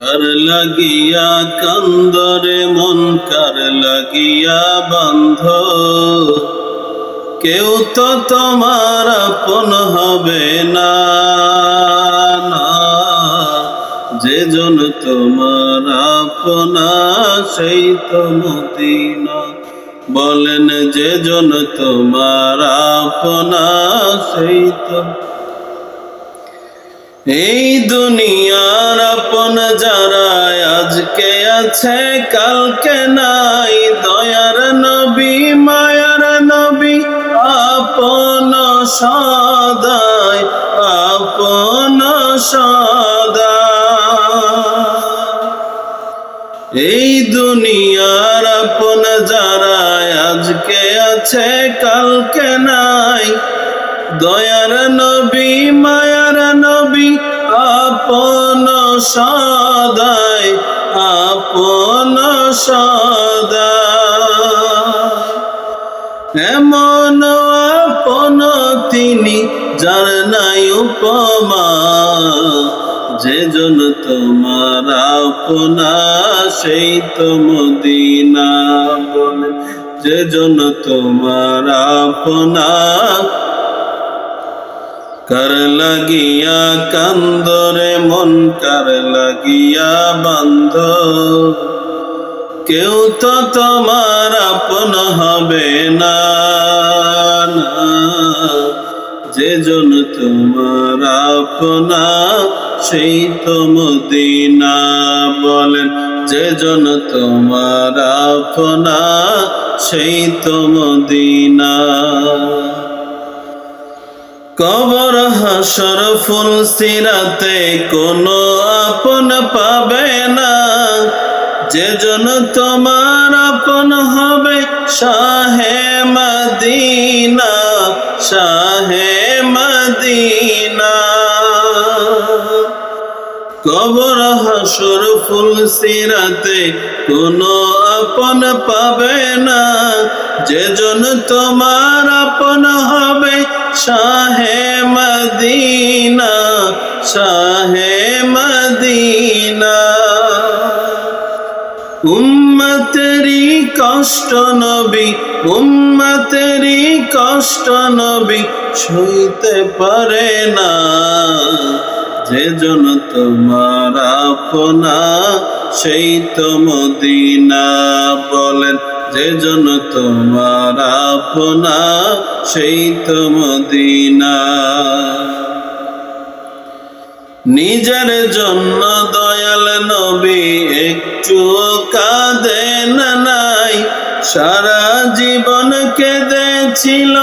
কার লাগিয়া কান্দরে মন, কার লাগিয়া বন্ধ কেউ তো তোমার আপন হবে না না। যে জন তোমার আপনা, সেই তো মদিনা বলেন যে জন তোমার আপনা, সেই তো এই দুনিয়ার আপন যারা আজকে আছে, কালকে নাই। দয়ার নবী, মায়ার নবী, আপন সদাই, আপন এই দুনিয়ার আপন যারা আজকে আছে, কালকে নাই। দয়ার নবী, মায়ার নবী, আপন সদাই আপন সদাই। এমন আপন তিনি যার নাই উপমা, যে জন তোমার আপনা, সেই তো বলে। যে জন তোমার আপনা কার লাগিয়া কান্দরে, মন কার লাগিয়া বান্ধ। কেউ তো তোমার আপন হবে না না। যে জন তোমার আপনা, সেই তো মদিনা বলেন। যে জন তোমার আপনা, সেই তো কবর হাসর ফুল সিরাতে কোনো আপন পাবে না। যে জন তোমার আপন হবে শাহে মদিনা শাহে মদিনা। কবর হাসর ফুল সিরাতে কোনো আপন পাবে না। যে জন তোমার আপন হবে শাহে মদিনা শাহে মদিনা। উম্মতেরি কষ্ট নবী উম্মতেরি কষ্ট নবী সইতে পারে না। যে জন তোমার আপনা, সেই তো মদিনা বলেন। যে জন তোমার আপনা, সেই তো নিজের জন্য দয়াল নবী একটু কাঁদেন নাই। সারা জীবন কেঁদেছিল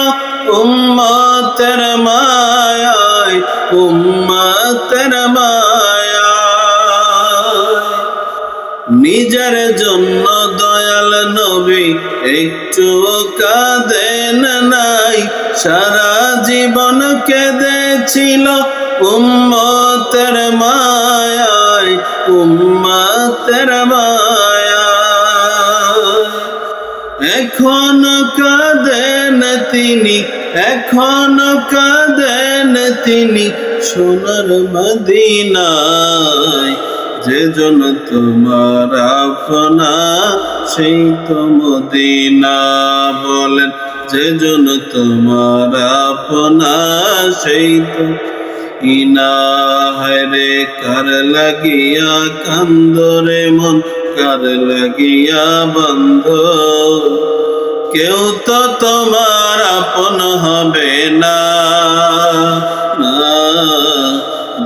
উম্মতের মায়ায় উম্মতের মায়ায়। নিজের জন্য দয়াল নবী একটু কাঁদেন নাই। সারা জীবন কেঁদেছিল উম্মতের মায়ায় উম্মতের মায়ায়। এখন কাঁদেন তিনি, এখন কাঁদেন তিনি সোনার মদিনায়। যে জন তোমার আপনা সেই তো মদিনা বলেন যে জন তোমার আপনা সেই তো ইনা হরে কার লাগিয়া কান্দরে মন, কার লাগিয়া বন্ধ কেউ তো তোমার আপন হবে না।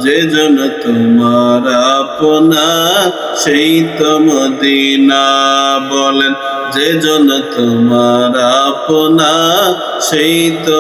যে জন তোমার আপনা সেই তো মদিনা বলেন যে জন তোমার আপনা সেই তো